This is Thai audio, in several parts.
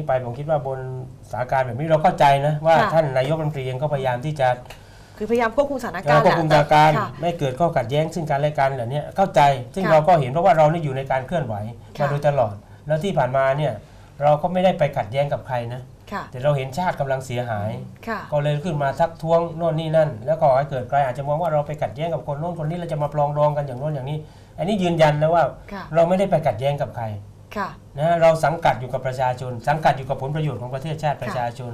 นี้ไปผมคิดว่าบนสถานการณ์แบบนี้เราเข้าใจนะว่าค่ะ ท่านนายกรัฐมนตรีเองก็พยายามที่จะคือพยายามควบคุมสถานการณ์ควบคุมสถานการณ์ค่ะ ไม่เกิดข้อขัดแย้งซึ่งกันและกันเหล่านี้เข้าใจ ซึ่งค่ะเราก็เห็นเพราะว่าเรานี่อยู่ในการเคลื่อนไหวค่ะมาโดยตลอด แล้วที่ผ่านมาเนี่ยเราก็ไม่ได้ไปขัดแย้งกับใครนะค่ะ แต่เราเห็นชาติกำลังเสียหาย ค่ะ ก็เลยขึ้นมาทักท้วงโน่นนี่นั่น แล้วก็ให้เกิดใครอาจจะมองว่าเราไปขัดแย้งกับคนโน้นคนนี้เราจะมาปลองดองกันอย่างโน้นอย่างนี้ อันนี้ยืนยันนะว่า ค่ะ เราไม่ได้ไปขัดแย้งกับใครค่ะ นะเราสังกัดอยู่กับประชาชน สังกัดอยู่กับผลประโยชน์ของประเทศชาติประชาชน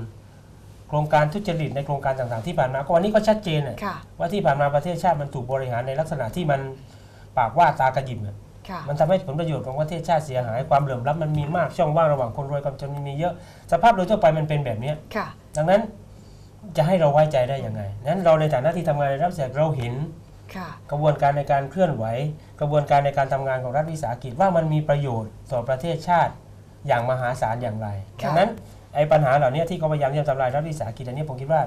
โครงการทุจริตในโครงการต่างๆที่ผ่านมาก็วันนี้ก็ชัดเจนน่ะค่ะว่าที่ผ่านมาประเทศชาติมันถูกบริหารในลักษณะที่มันปากว่าตากระยิบน่ะค่ะมันทำให้ผลประโยชน์ของประเทศชาติเสียหายความเหลื่อมล้ำมันมีมากช่องว่างระหว่างคนรวยกับจนมันมีเยอะ สภาพโดยทั่วไปมันเป็นแบบเนี้ยค่ะดังนั้นจะให้เราไว้ใจได้ยังไงนั้นเราในฐานะที่ทำงานในรัฐวิสาหกิจเราเห็นค่ะ กระบวนการในการเคลื่อนไหว กระบวนการในการทำงานของรัฐวิสาหกิจว่ามันมีประโยชน์ต่อประเทศชาติอย่างมหาศาลอย่างไรค่ะดังนั้นไอ้ปัญหาเหล่านี้ที่เขาพยายามจะทำลายรัฐวิสาหกิจอันนี้ผมคิดว่า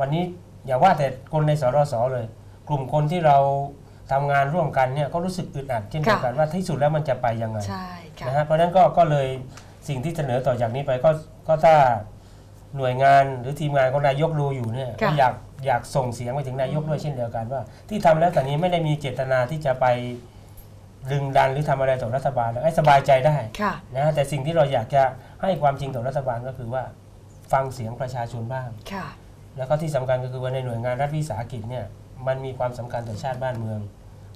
วันนี้อย่าว่าแต่คนในสรสเลย กลุ่มคนที่เราทำงานร่วมกันเนี่ยก็รู้สึกอึดอัดเช่นเดียวกันว่าที่สุดแล้วมันจะไปยังไงใช่ค่ะนะฮะเพราะฉะนั้นก็ก็เลยสิ่งที่เสนอต่อจากนี้ไปก็ก็ถ้าหน่วยงานหรือทีมงานของนายกดูอยู่เนี่ยค่ะก็อยาก อยากส่งเสียงไปถึงนายกด้วยเช่นเดียวกันว่า ที่ทำแล้วแต่นี้ไม่ได้มีเจตนาที่จะไปดึงดันหรือทำอะไรต่อรัฐบาลให้สบายใจได้ค่ะนะฮะแต่สิ่งที่เราอยากจะให้ความจริงต่อรัฐบาลก็คือว่า ฟังเสียงประชาชนบ้างค่ะแล้วก็ที่สำคัญก็คือว่าในหน่วยงานรัฐวิสาหกิจเนี่ยมันมีความสำคัญต่อชาติบ้านเมือง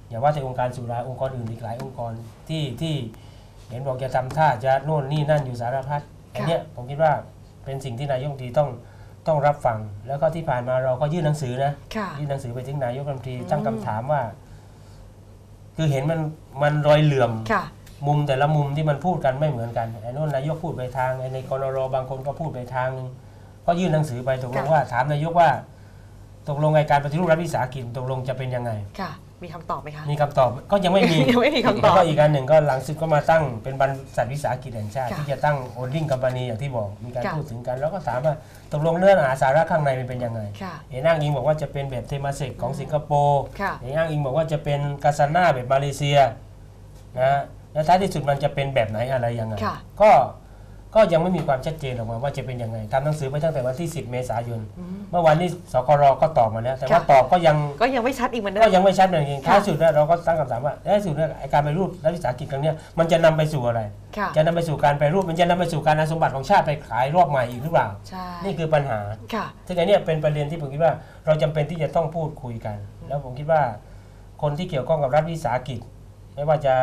อย่าว่าแต่องค์การสุราองค์กรอื่นอีกหลายองค์กรที่ที่เห็นบอกจะทำท่าจะโน่นนี่นั่นอยู่สารพัดอันเนี้ยผมคิดว่าเป็นสิ่งที่นายกรัฐมนตรีต้อง ต้องรับฟัง แล้วก็ที่ผ่านมาเราก็ยื่นหนังสือนะค่ะ ยื่นหนังสือไปถึงนายกรัฐมนตรีอืมตั้งคำถามว่า คือเห็นมันมันรอยเหลื่อม ค่ะ มุมแต่ละมุมที่มันพูดกันไม่เหมือนกันไอ้โน่นนายกพูดไปทางไอ้ในกรรบางคนก็พูดไปทางนึงก็ยื่นหนังสือไปตกลงค่ะ ว่า ถามนายกว่า ตกลงไอ้การปฏิรูปรัฐวิสาหกิจตกลงจะเป็นยังไง ค่ะ มีคำตอบไหมคะ มีคำตอบก็ยังไม่มี ยังไม่มีคำตอบแล้วก็อีกอันหนึ่งก็หลังสุดก็มาตั้งเป็นบรรษัทวิสาหกิจแห่งชาติ ค่ะที่จะตั้งโอลดิ้งกัม a นีอย่างที่บอกมีการค่ะพูดถึงกัน แล้วก็ถามว่าตกลงเนื้อหาสาระข้างในมันเป็นยังไงค่ะเห็นอ้างอิงบอกว่าจะเป็นแบบเทมาเซกของสิงคโปร์ค่ะเห็นอ้างอิงบอกว่าจะเป็นกาซาน่าแบบมาเลเซียนะแล้วท้ายที่สุดมันจะเป็นแบบไหนอะไรยังไงค่ะ ก็ ก็ยังไม่มีความชัดเจนออกมาว่าจะเป็นยังไงทำหนังสือไปตั้งแต่วันที่ 10 เมษายนอืมเมื่อวานนี้สกรก็ตอบมาแล้ว แต่ว่าค่ะตอบก็ยังก็ยังไม่ชัดอีกเหมือนเดิก็มยังไม่ชัดเหมือนกันค่ะท้ายสุดเนี่ยเราก็ตั้งคำถามว่าท้ายสุดเนี่ยไอ้การไปรูปรัฐวิสาหกิจครั้งเนี้ยมันจะนำไปสู่อะไรค่ะจะนำไปสู่การไปรูปมันจะนำไปสู่การเอาสมบัติของชาติไปขายรอบใหม่อีกหรือเปล่าใช่นี่คือปัญหาค่ะซึ่งอันเนี้ยเป็นประเด็นที่ผมคิดว่าเราจำเป็นที่จะต้องพูดคุยกัน แล้วผมคิดว่าคนที่เกี่ยวข้องกับรัฐวิสาหกิจ ไม่ว่าจะ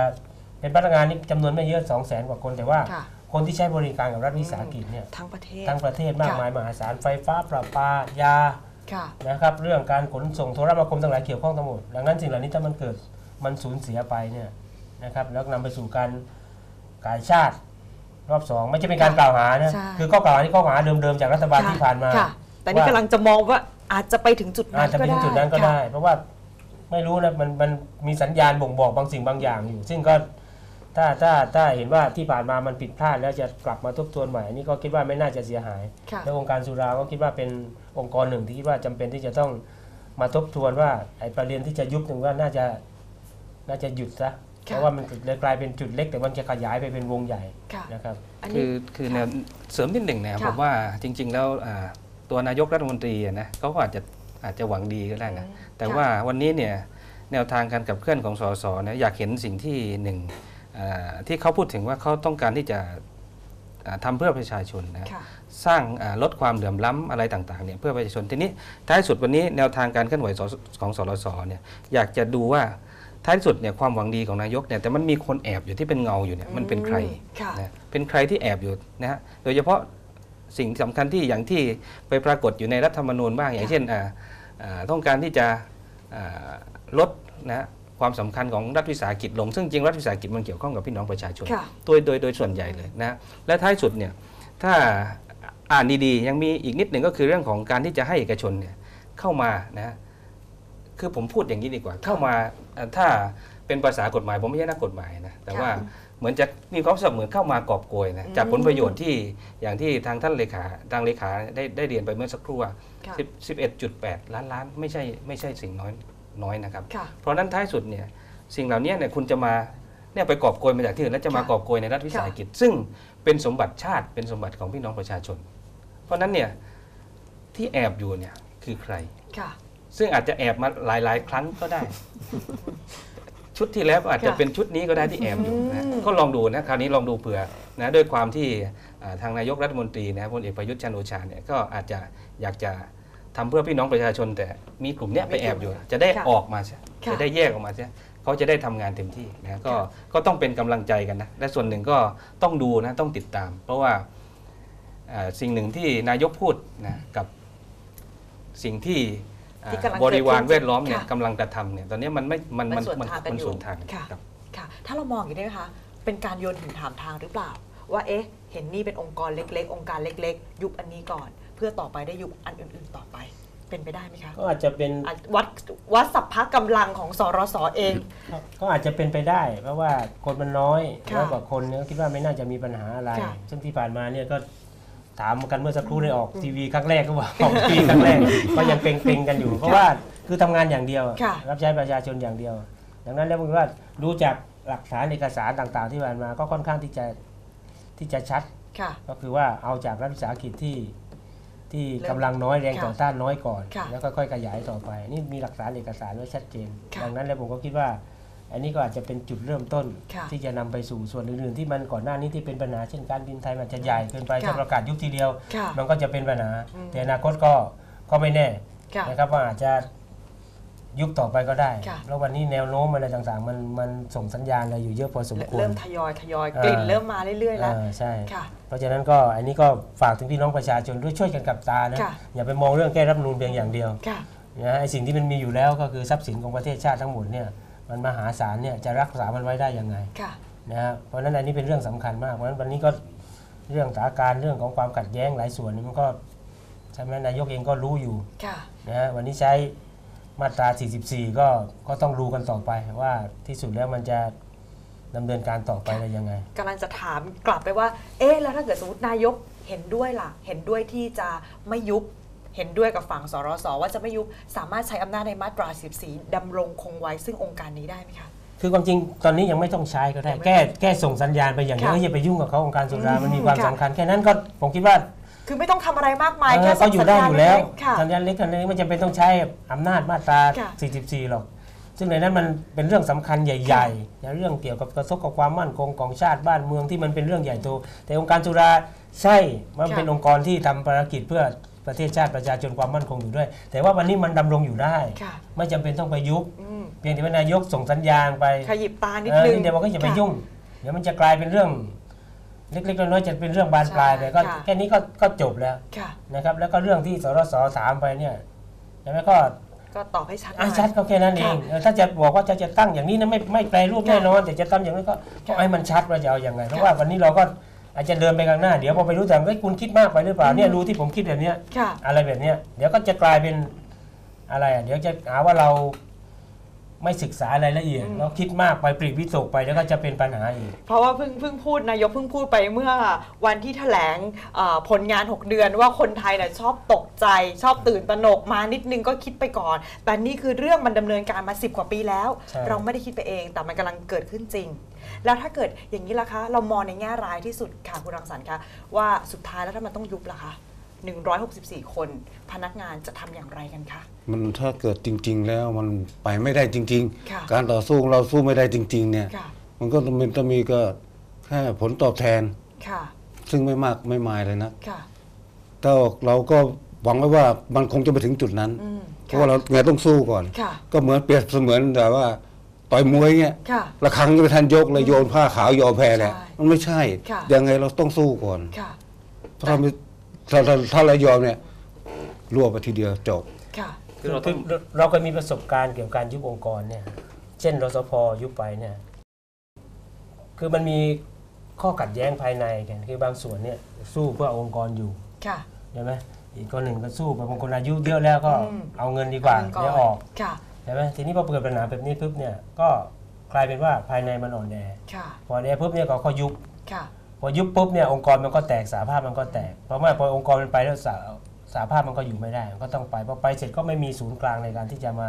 เป็นพนักงานนี่จำนวนไม่เยอะ2 0 0 0 0 0กว่าคนแต่ว่า ค่ะคนที่ใช้บริการกับรัฐวิสาหกิจเนี่ยทั้งประเทศทั้งประเทศมากค่ะมายมหาศาลไฟฟ้าประปายาค่ะนะครับเรื่องการขนส่งโทรคมนาคมทั้งหลายเกี่ยวข้องทั้งหมดดังนั้นสิ่งเหล่านี้ถ้ามันเกิดมันสูญเสียไปเนี่ยนะครับแล้วนำไปสู่การกายชาติรอบสองไม่ใช่เป็นการกล่าวหานะใช่คือข้อกล่าวหาที่ข้อกล่าวหาเดิมๆจากรัฐบาลที่ผ่านมาค่ะแต่นี่ว่ากำลังจะมองว่าอาจจะไปถึงจุดนั้อาจนจะก็ไปถึได้งจุดนั้นก็ค่ะได้ เพราะว่าไม่รู้นะมันมันมีสัญญาณบ่งบอกบางสิ่งบางอย่างอยู่ ซึ่งก็ ถ้าถ้าถ้าเห็นว่าที่ผ่านมามันผิดพลาดแล้วจะกลับมาทบทวนใหม่อันนี่ก็คิดว่าไม่น่าจะเสียหาย ค่ะแล้วองค์การสุราก็คิดว่าเป็นองค์กรหนึ่งที่คิดว่าจำเป็นที่จะต้องมาทบทวนว่าไอ้ประเด็นที่จะยุบถึงว่าน่าจะน่าจะหยุดซะเพค่ะราะว่ามันเลยกลายเป็นจุดเล็กแต่มันจะขยายไปเป็นวงใหญ่ค่ะ นะครับ อันคืนี้ อคือแนวเสริมนิดหนึ่งนะครับค่ะ ผมว่าจริง ๆ แล้วอ่าตัวนายกรัฐมนตรีอะนะเขาก็อาจจะอาจจะหวังดีก็ได้นะอืมแต่ค่ะว่าวันนี้เนี่ยแนวทางการขับเคลื่อนของสสนะอยากเห็นสิ่งที่หนึ่งอ่า ที่เขาพูดถึงว่าเขาต้องการที่จะอ่าทำเพื่อประชาชนนะค่ะสร้างอ่าลดความเหลื่อมล้ำอะไรต่างๆเนี่ยเพื่อประชาชนทีนี้ท้ายสุดวันนี้แนวทางการเคลื่อนไหวสของสรสเนี่ยอยากจะดูว่าท้ายสุดเนี่ยความหวังดีของนายกเนี่ยแต่มันมีคนแอบอยู่ที่เป็นเงาอยู่เนี่ยมันเป็นใครค่ะนะเป็นใครที่แอบอยู่นะฮะโดยเฉพาะสิ่งสำคัญที่อย่างที่ไปปรากฏอยู่ในรัฐธรรมนูญบ้างอย่างเช่นอ่าอ่าต้องการที่จะอ่าลดนะฮะ ความสำคัญของรัฐวิสาหกิจลง ซึ่งจริงรัฐวิสาหกิจมันเกี่ยวข้องกับพี่น้องประชาชนค่ะโดยโดยโดยส่วนใหญ่เลยนะและท้ายสุดเนี่ยถ้าอ่านดีๆ ยังมีอีกนิดหนึ่งก็คือเรื่องของการที่จะให้เอกชนเนี่ยเข้ามานะคือผมพูดอย่างนี้ดีกว่า เข้ามาอ่าถ้าเป็นภาษากฎหมาย ผมไม่ใช่นักกฎหมายนะแต่ว่าเหมือนจะมีความรู้สึกเหมือนเข้ามากอบโกยนะจากผลประโยชน์ที่อย่างที่ทางท่านเลขาทางเลขาได้ได้เรียนไปเมื่อสักครู่ว่าค่ะ10 11.8 ล้านล้านไม่ใช่ไม่ใช่สิ่งน้อย น้อยนะครับค่ะเพราะฉะนั้นท้ายสุดเนี่ยสิ่งเหล่านี้เนี่ยคุณจะมาเนี่ยไปกอบโกยมาจากที่อื่นแล้วจะมาค่ะกอบโกยในรัฐวิสาหกิจ ซึ่งเป็นสมบัติชาติเป็นสมบัติของพี่น้องประชาชน เพราะฉะนั้นเนี่ยที่แอบอยู่เนี่ยคือใครค่ะซึ่งอาจจะแอบมาหลาย ๆ ครั้งก็ได้ ชุดที่แล้วก็อาจจะค่ะเป็นชุดนี้ก็ได้ที่แอบอยู่นะอืมก็ลองดูนะคราวนี้ลองดูเผื่อนะด้วยความที่อ่าทางนายกรัฐมนตรีนะพลเอกประยุทธ์จันทร์โอชาเนี่ยก็อาจจะอยากจะ ทำเพื่อพี่น้องประชาชน แต่มีกลุ่มเนี้ยไปแอบอยู่ จะได้ค่ะออกมาใช่ค่ะจะได้แยกออกมาใช่เขาจะได้ทำงานเต็มที่นะก็ก็ต้องเป็นกำลังใจกันนะและส่วนหนึ่งก็ต้องดูนะต้องติดตาม เพราะว่าอ่าสิ่งหนึ่งที่นายกพูดนะกับสิ่งที่อ่าที่กำลังบริวารเกิดขึ้นแวดล้อมเนี่ยค่ะกำลังกระทำเนี่ยตอนนี้มันไม่มันมัมันนสวนมันทางกันมันอยู่สวนทางค่ะครับค่ะ ถ้าเรามองอย่างนี้ได้ไหมคะเป็นการโยนหินถามทางหรือเปล่า ว่าเอ๊ะเห็นนี่เป็นองค์กรเล็ก ๆ องค์การเล็ก ๆ ยุบอันนี้ก่อน เพื่อต่อไปได้ยุบอันอื่น ๆ ต่อไปเป็นไปได้ไหมคะก็อาจจะเป็นอะวัดวัดสัพพะกำลังของสรสเอง ก็อาจจะเป็นไปได้ เพราะว่าคนมันน้อยค่ะน้อยกว่าคนเนี่ยก็คิดว่าไม่น่าจะมีปัญหาอะไร ค่ะ ซึ่งที่ผ่านมาเนี่ยก็ถามกันเมื่อสักครู่ได้ออกทีวีครั้งแรกก็ว่าออกทีวีครั้งแรกก็ยังเกรงๆกันอยู่ เพราะว่าคือทำงานอย่างเดียว ค่ะ รับใช้ประชาชนอย่างเดียว ดังนั้นแล้วผมว่าดูจากหลักฐานเอกสารต่างๆ ที่ผ่านมาก็ค่อนข้างที่จะที่จะชัด ค่ะ ก็คือว่าเอาจากรัฐวิสาหกิจที่ ที่เริ่มกำลังน้อยแรงค่ะต่อต้านน้อยก่อนค่ะแล้วก็ค่อยขยายต่อไป นี่มีหลักฐานเอกสารไว้ชัดเจนค่ะดังนั้นแล้วผมก็คิดว่า อันนี้ก็อาจจะเป็นจุดเริ่มต้นค่ะที่จะนำไปสู่ส่วนอื่นๆ ที่มันก่อนหน้านี้ที่เป็นปัญหาเช่นการบินไทยมันจะใหญ่เกินไปค่ะจะประกาศยุบทีเดียวค่ะมันก็จะเป็นปัญหาอืมแต่อนาคตก็ก็ไม่แน่ค่ะนะครับว่าอาจจะ ยุบต่อไปก็ได้ ค่ะ แล้ววันนี้แนวโน้มอะไรต่างๆ มันมันส่งสัญญาณอะไรอยู่เยอะพอสมควร เริ่มทยอยทยอยอ่ากลิ่นเริ่มมาเรื่อยๆแล้วอ่าใช่ ค่ะเพราะฉะนั้นก็อันนี้ก็ฝากถึงพี่น้องประชาชนด้วยช่วยกันกับตานะค่ะ อย่าไปมองเรื่องแก้รัฐธรรมนูนเพียงอย่างเดียวค่ะ นะไอ้สิ่งที่มันมีอยู่แล้วก็คือทรัพย์สินของประเทศชาติทั้งหมดเนี่ยมันมหาศาลเนี่ยจะรักษามันไว้ได้ยังไง ค่ะ นะฮะเพราะฉะนั้นอันนี้เป็นเรื่องสำคัญมาก เพราะฉะนั้นวันนี้ก็เรื่องสถานการณ์เรื่องของความขัดแย้งหลายส่วนนี่มันก็ใช่ไหมนายกเองก็รู้อยู่ค่ะ นะฮะวันนี้ใช้ มาตรา 44 ก็ก็ต้องดูกันต่อไปว่าที่สุดแล้วมันจะดำเนินการต่อไปได้ยังไง กำลังจะถามกลับไปว่า เอ๊ะ แล้วถ้าเกิดสมมตินายกเห็นด้วยล่ะ เห็นด้วยที่จะไม่ยุบ เห็นด้วยกับฝั่งสรสว่าจะไม่ยุบ สามารถใช้อำนาจในมาตรา 14ดำรงคงไว้ซึ่งองค์การนี้ได้ไหมคะ คือความจริงตอนนี้ยังไม่ต้องใช้ก็ได้ยังไม่แก้แก้ส่งสัญญาณไปอย่างเดียวค่ะไม่ใช่ไปยุ่งกับเขาองค์การสุราอืมมันมีความค่ะสำคัญแค่นั้นก็ผมคิดว่า คือไม่ต้องทำอะไรมากมายเออแค่เขาอยู่ได้อยู่แล้วค่ะสัญญาณเล็กสัญญาณเล็กไม่จำเป็นต้องใช้อำนาจมาตราค่ะ44 หรอก ซึ่งในนั้นมันเป็นเรื่องสำคัญใหญ่ๆนะเรื่องเกี่ยวกับกระทบกับความมั่นคงของชาติบ้านเมืองที่มันเป็นเรื่องใหญ่โต แต่องค์การสุราใช่ มันค่ะเป็นองค์กรที่ทำภารกิจเพื่อประเทศชาติประชาชนความมั่นคงอยู่ด้วย แต่ว่าวันนี้มันดำรงอยู่ได้ค่ะไม่จำเป็นต้องไปยุบอืมเพียงแต่ว่านายกส่งสัญญาณไปขยิบตานิดเออนึงนี่เดี๋ยวมันก็จะไปค่ะยุ่งเดี๋ยวมันจะกลายเป็นเรื่อง เล็กๆน้อยๆจะเป็นเรื่องบานปลายใช่ไปก็ค่ะแค่นี้ก็ก็จบแล้วค่ะนะครับ แล้วก็เรื่องที่สรสถามไปเนี่ยใช่ไหมก็ก็ตอบให้ชัดหน่อะอยชัดก็แค่นั้นเองเออถ้าจะบอกว่าจะจะตั้งอย่างนี้นะไม่ไม่แปรรูปค่ะแน่นอนแต่จะทำอย่างนั้นก็ก็ค่ะให้มันชัดว่าจะเอาอย่างไงเพราะค่ะว่าวันนี้เราก็อาจจะเดินไปข้างหน้าเดี๋ยวพอไปรู้แต่เฮ้ยคุณคิดมากไปหรือเปล่าเนี่ยรู้ที่ผมคิดแบบเนี้ยค่ะอะไรแบบเนี้ยเดี๋ยวก็จะกลายเป็นอะไรอะเดี๋ยวจะหาว่าเรา ไม่ศึกษารายละเอียดอืมเราคิดมากไปปรีกวิตกไปแล้วก็จะเป็นปัญหาอีก เพราะว่าเพิ่งเพิ่งพูดนายกเพิ่งพูดไปเมื่อวันที่แถลงเอ่อผลงาน 6 เดือนว่าคนไทยน่ะชอบตกใจ ชอบตื่นตระหนกมานิดนึงก็คิดไปก่อน แต่นี่คือเรื่องมันดำเนินการมา 10 กว่าปีแล้วใช่เราไม่ได้คิดไปเอง แต่มันกำลังเกิดขึ้นจริง แล้วถ้าเกิดอย่างนี้ล่ะคะ เรามองในแง่ร้ายที่สุดค่ะคุณรังสรรค์คะว่าสุดท้ายแล้วถ้ามันต้องยุบล่ะคะ 164 คน พนักงานจะทำอย่างไรกันคะ มันถ้าเกิดจริง ๆ แล้วมันไปไม่ได้จริง ค่ะๆ การต่อสู้ของเราสู้ไม่ได้จริง ๆ เนี่ย ค่ะ มันก็มันจะมีก็แค่ผลตอบแทน ค่ะ ซึ่งไม่มากไม่มายเลยนะค่ะ แต่เราก็หวังไว้ว่ามันคงจะไปถึงจุดนั้น อืมเพราะว่าเราไงต้องสู้ก่อน ค่ะ ก็เหมือนเปรียบเสมือนแต่ว่าต่อยมวยเงี้ยค่ะ ระครังยังไม่ทันยกเลยโยนผ้าขาวยอมแพ้แล้วใช่มันไม่ใช่ ค่ะ ยังไงเราต้องสู้ก่อน ค่ะ ถ้าเราไม่ ถ้าถ้าถ้าเรายอมเนี่ยรวบไปทีเดียวจบ ค่ะ คือเราคืต้อองเราเราเคยมีประสบการณ์เกี่ยวกับการยุบองค์กรเนี่ย เช่นรสพยุบไปเนี่ย คือมันมีข้อขัดแย้งภายในกันคือบางส่วนเนี่ยสู้เพื่อองค์กรอยู่ค่ะ ใช่ไหมอีกคนหนึ่งก็สู้ไปบางคนอายุเยอะแล้วก็อืม เอาเงินดีกว่าเงินก่อนเดี๋ยวออกค่ะ ใช่ไหมทีนี้พอเกิดปัญหาแบบนี้ปุ๊บเนี่ยก็กลายเป็นว่าภายในมันอ่อนแอค่ะ พออ่อนแอปุ๊บเนี่ยก็ก็ยุบ ค่ะ พอยุบปุ๊บเนี่ยองค์กรมันก็แตกสาภาพมันก็แตกเพราะว่าพอองค์กรมันไปแล้วสาสาภาพมันก็อยู่ไม่ได้มันก็ต้องไปพอไปเสร็จก็ไม่มีศูนย์กลางในการที่จะมา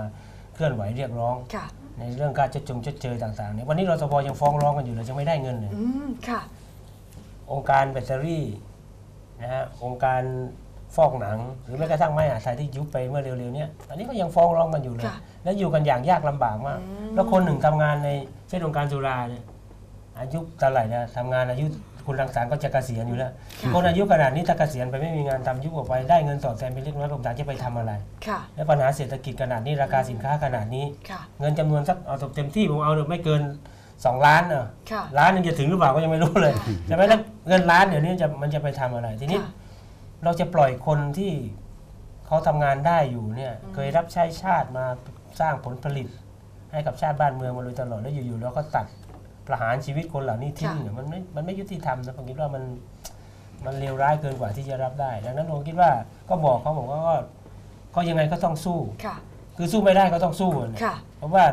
เคลื่อนไหวเรียกร้อง ค่ะ ในเรื่องการชดจงชดเชยต่างๆเนี่ยวันนี้รสพยังฟ้องร้องกันอยู่เลยยังไม่ได้เงินเลยอืม ค่ะ องค์การแบตเตอรี่นะฮะองค์การฟอกหนัง หรือแม้กระทั่งไม้อาไทยที่ยุบไปเมื่อเร็วๆเนี้ยอันนี้ก็ยังฟ้องร้องกันอยู่เลย ค่ะแล้วอยู่กันอย่างยากลำบากมาก อืม แล้วคนหนึ่งทำงานในเช่นองค์การจุฬาเนี่ยอายุเท่าไหร่นะทำงานอายุ คุณรังสรรค์ก็จะเกษียณอยู่แล้ว คนอายุขนาดนี้ถ้าเกษียณไปไม่มีงานทำยุบออกไปได้เงินตอบแทนเป็นเล็กน้อยผมถามจะไปทำอะไรค่ะแล้วปัญหาเศรษฐกิจขนาดนี้ราคาสินค้าขนาดนี้ค่ะเงินจำนวนสักเอาเต็มที่ผมเอาไม่เกิน2ล้านเนอะค่ะล้านหนึงจะถึงหรือเปล่าก็ยังไม่รู้เลยค่ะใช่ไหมแล้วเงินล้านเดี๋ยวนี้จะมันจะไปทำอะไรทีนี้ค่ะเราจะปล่อยคนที่เขาทำงานได้อยู่เนี่ยอืมเคยรับใช้ชาติมาสร้างผลผลิต ให้กับชาติบ้านเมืองมาโดยตลอดแล้วอยู่ๆเราก็ตัด ประหารชีวิตคนเหล่านี้ทิ้งเนี่ยมันไม่มันไม่ยุติธรรมนะผมคิดว่ามันมันเลวร้ายเกินกว่าที่จะรับได้ ดังนั้นผมคิดว่าก็บอกเขาบอกว่าก็ก็ยังไงก็ต้องสู้ค่ะคือสู้ไม่ได้ก็ต้องสู้อะเนี่ยค่ะเพราะว่า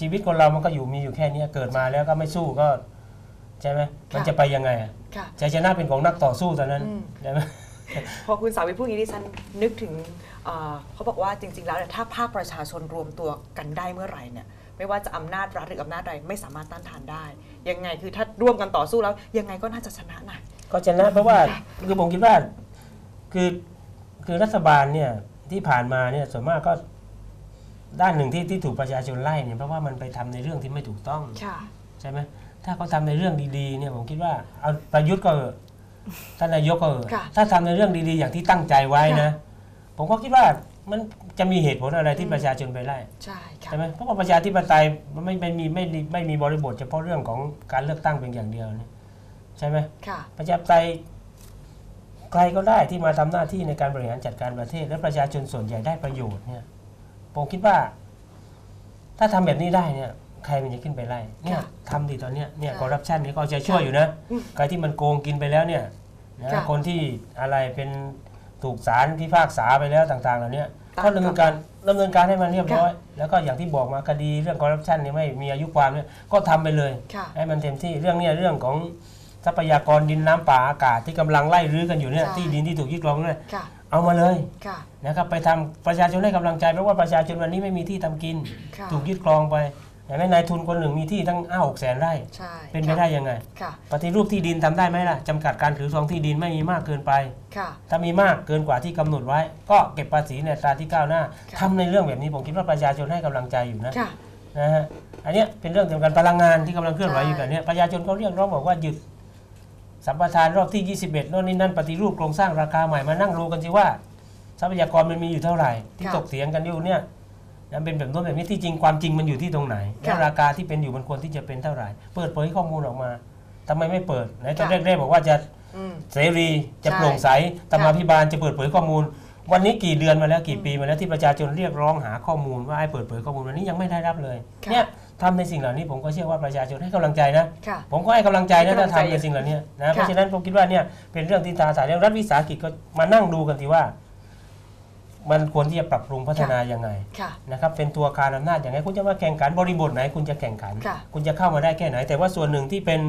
ชีวิตคนเรามันก็อยู่มีอยู่แค่เนี้ยเกิดมาแล้วก็ไม่สู้ก็ใช่ไหมมันจะไปยังไงอะค่ะชัยชนะเป็นของนักต่อสู้ตอนนั้นอืมใช่ไหมพอคุณสาวิตพูดอย่างนี้ดิฉันนึกถึงเอ่อเขาบอกว่าจริง ๆ แล้วเนี่ยถ้าภาคประชาชนรวมตัวกันได้เมื่อไหร่เนี่ย ไม่ว่าจะอำนาจรัฐหรืออำนาจใดไม่สามารถต้านทานได้ ยังไงคือถ้าร่วมกันต่อสู้แล้ว ยังไงก็น่าจะชนะนะก็ชนะเพราะว่าคือผมคิดว่าคือคือรัฐบาลเนี่ยที่ผ่านมาเนี่ยส่วนมากก็ด้านหนึ่งที่ที่ถูกประชาชนไล่เนี่ยเพราะว่ามันไปทำในเรื่องที่ไม่ถูกต้องค่ะใช่ไหมถ้าเขาทำในเรื่องดีๆเนี่ยผมคิดว่าเอาประยุทธ์ก็เถอะท่านนายกก็เถอะค่ะถ้าทำในเรื่องดีๆ อย่างที่ตั้งใจไว้นะ ผมก็คิดว่า มันจะมีเหตุผลอะไรที่ประชาชนไปไล่ใช่ค่ะใช่ไหมเพราะว่าประชาธิปไตยมันไม่ไม่มีไม่มีไม่มีบริบทเฉพาะเรื่องของการเลือกตั้งเพียงอย่างเดียวเนี่ยใช่ไหมค่ะประชาธิปไตยใครก็ได้ที่มาทำหน้าที่ในการบริหารจัดการประเทศ และประชาชนส่วนใหญ่ได้ประโยชน์เนี่ยผมคิดว่า ถ้าทำแบบนี้ได้เนี่ยใครมันจะขึ้นไปไล่เนี่ยค่ะทำดีตอนเนี้ยเนี่ยค่ะคอร์รัปชันนี่ก็เอาใจช่วยอยู่นะอืมใครที่มันโกงกินไปแล้วเนี่ยนะค่ะคนที่อะไรเป็นถูกศาลพิพากษาไปแล้วต่าง ๆ เหล่านี้ตาม ก็ดำเนินการดำเนินการให้มันเรียบร้อยค่ะแล้วก็อย่างที่บอกมาคดีเรื่องคอร์รัปชันนี่ไม่มีอายุความเนี่ยก็ทำไปเลยค่ะให้มันเต็มที่เรื่องเนี้ยเรื่องของทรัพยากรดินน้ำป่าอากาศที่กำลังไล่รื้อกันอยู่เนี่ยใช่ที่ดินที่ถูกยึดครองเนี่ยค่ะเอามาเลยค่ะนะครับไปทำประชาชนให้กำลังใจเพราะว่าประชาชนวันนี้ไม่มีที่ทำกินค่ะถูกยึดครองไป แต่แม่นายทุนคนหนึ่งมีที่ทั้งอ้าหกแสนไร่ ใช่เป็นไปค่ะได้ยังไง ค่ะ ปฏิรูปที่ดินทำได้ไหมล่ะจำกัดการถือครองที่ดินไม่มีมากเกินไป ค่ะ ถ้ามีมากเกินกว่าที่กำหนดไว้ ก็เก็บภาษีในอัตราที่ก้าวหน้าค่ะทำในเรื่องแบบนี้ผมคิดว่าประชาชนให้กำลังใจอยู่นะค่ะนะฮะอันเนี้ยเป็นเรื่องเดียวกันพลังงานที่กำลังเคลื่อนไหวอยู่ใช่กันเนี้ยประชาชนเขาเรียกร้องบอกว่าหยุดสัมปทานรอบที่ 21โน่นนี่นั่นปฏิรูปโครงสร้างราคาใหม่มานั่งดูกันสิว่า ทรัพยากรมันมีอยู่เท่าไหร่ที่ค่ะตกเถียงกันอยู่เนี่ย นะเป็นแบบโน้นแบบนี้ที่จริงความจริงมันอยู่ที่ตรงไหนค่ะและราคาที่เป็นอยู่มันควรที่จะเป็นเท่าไหร่ เปิดเผยข้อมูลออกมาทำไมไม่เปิดไหนตอนค่ะแรกๆบอกว่าจะอืมเสรีจะใช่โปร่งใสธรรมาภิบาลจะเปิดเผยข้อมูล วันนี้กี่เดือนมาแล้วกี่ปีมาแล้วที่ประชาชนเรียกร้องหาข้อมูลว่าให้เปิดเผยข้อมูลวันนี้ยังไม่ได้รับเลยค่ะเนี่ยทำในสิ่งเหล่านี้ผมก็เชื่อว่าประชาชนให้กำลังใจนะค่ะผมก็ให้กำลังใจนะให้กำลัถ้างใจทำในสิ่งเหล่านี้นะค่ะเพราะฉะนั้นผมคิดว่าเนี่ยเป็นเรื่องที่ตาสายแล้วรัฐวิสาหกิจก็มานั่งดูกันทีว่า มันควรที่จะปรับปรุงพัฒนายังไงค่ะนะครับเป็นตัวการอำนาจอย่างไรคุณจะมาแข่งขันบริบทไหนคุณจะแข่งขัน ค่ะ คุณจะเข้ามาได้แค่ไหน แต่ว่าส่วนหนึ่งที่เป็น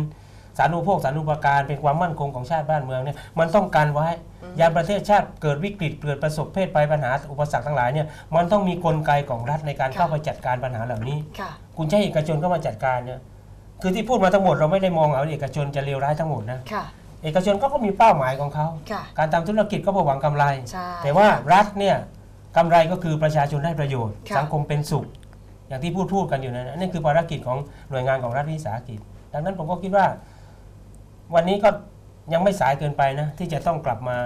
สารุโภคสารุปการ เป็นความมั่นคงของชาติบ้านเมืองเนี่ยมันต้องการไว้อืมยามประเทศชาติเกิดวิกฤตเกิดประสบเพศภัยปัญหาอุปสรรคทั้งหลายเนี่ยมันต้องมีกลไกของรัฐในการเข้าไปจัดการปัญหาเหล่านี้ ค่ะ คุณใช้เอกชนเข้ามาจัดการเนี่ยคือที่พูดมาทั้งหมดเราไม่ได้มองเอาเอกชนจะเลวร้ายทั้งหมดนะ ค่ะ เอกชนก็ก็มีเป้าหมายของเขา ค่ะการทำธุรกิจก็เพื่อหวังกำไร ใช่แต่ว่ารัฐเนี่ยกำไรก็คือประชาชนได้ประโยชน์ ค่ะ สังคมเป็นสุข อย่างที่พูดพูดกันอยู่นะนั่นคือภารกิจของหน่วยงานของรัฐวิสาหกิจ ดังนั้นผมก็คิดว่า วันนี้ก็ยังไม่สายเกินไปนะ ที่จะต้องกลับมา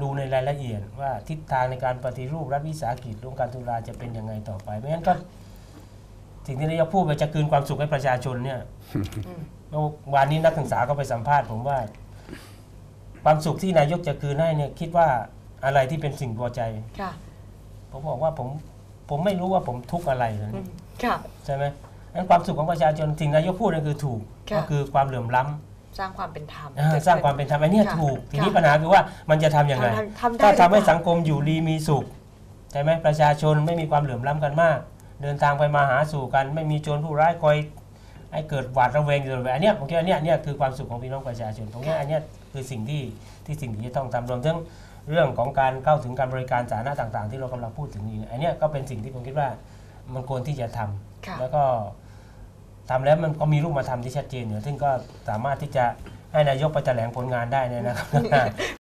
ดูในรายละเอียด ว่าทิศทางในการปฏิรูปรัฐวิสาหกิจโรงการตุลาจะเป็นยังไงต่อไปไม่งั้นก็ สิ่งที่นายกพูดไปจะคืนความสุขให้ประชาชนเนี่ยอืมเมื่อวานนี้นักศึกษาก็ไปสัมภาษณ์ผมว่า ความสุขที่นายกจะคืนให้เนี่ย คิดว่าอะไรที่เป็นสิ่งพอใจค่ะ ผมบอกว่าผมผมไม่รู้ว่าผมทุกข์อะไรนะอืมค่ะใช่ไหมนั้นความสุขของประชาชนสิ่งนายกพูดนั่นคือถูกค่ะก็คือความเหลื่อมล้ำสร้างความเป็นธรรมอ่าสร้างความเป็นธรรมไอ้เนี่ยค่ะถูก ทีนี้ค่ะปัญหาคือว่ามันจะทำยังไงทำทำได้ถ้าทำให้รือเปล่สังคมอยู่ดีมีสุขใช่ไหมประชาชนไม่มีความเหลื่อมล้ำกันมาก เดินทางไปมาหาสู่กัน ไม่มีโจรผู้ร้ายคอยให้เกิดหวาดระแวงอยู่ตลอดเวลาอันเนี้ยผมคิดว่าอันเนี้ยเนี่ยคือความสุขของพี่น้องประชาชนตรงเนี้ยอันเนี้ยคือสิ่งที่ที่สิ่งที่จะต้องทำรวมทั้งเรื่องของการเข้าถึงการบริการสาธารณะต่าง ๆ ที่เรากำลังพูดถึงนี้อันเนี้ยก็เป็นสิ่งที่ผมคิดว่ามันควรที่จะทำค่ะแล้วก็ทำแล้วมันก็มีรูปมาทำที่ชัดเจนอยู่ซึ่งก็สามารถที่จะให้นายกไปแถลงผลงานได้เนี่ยนะครับ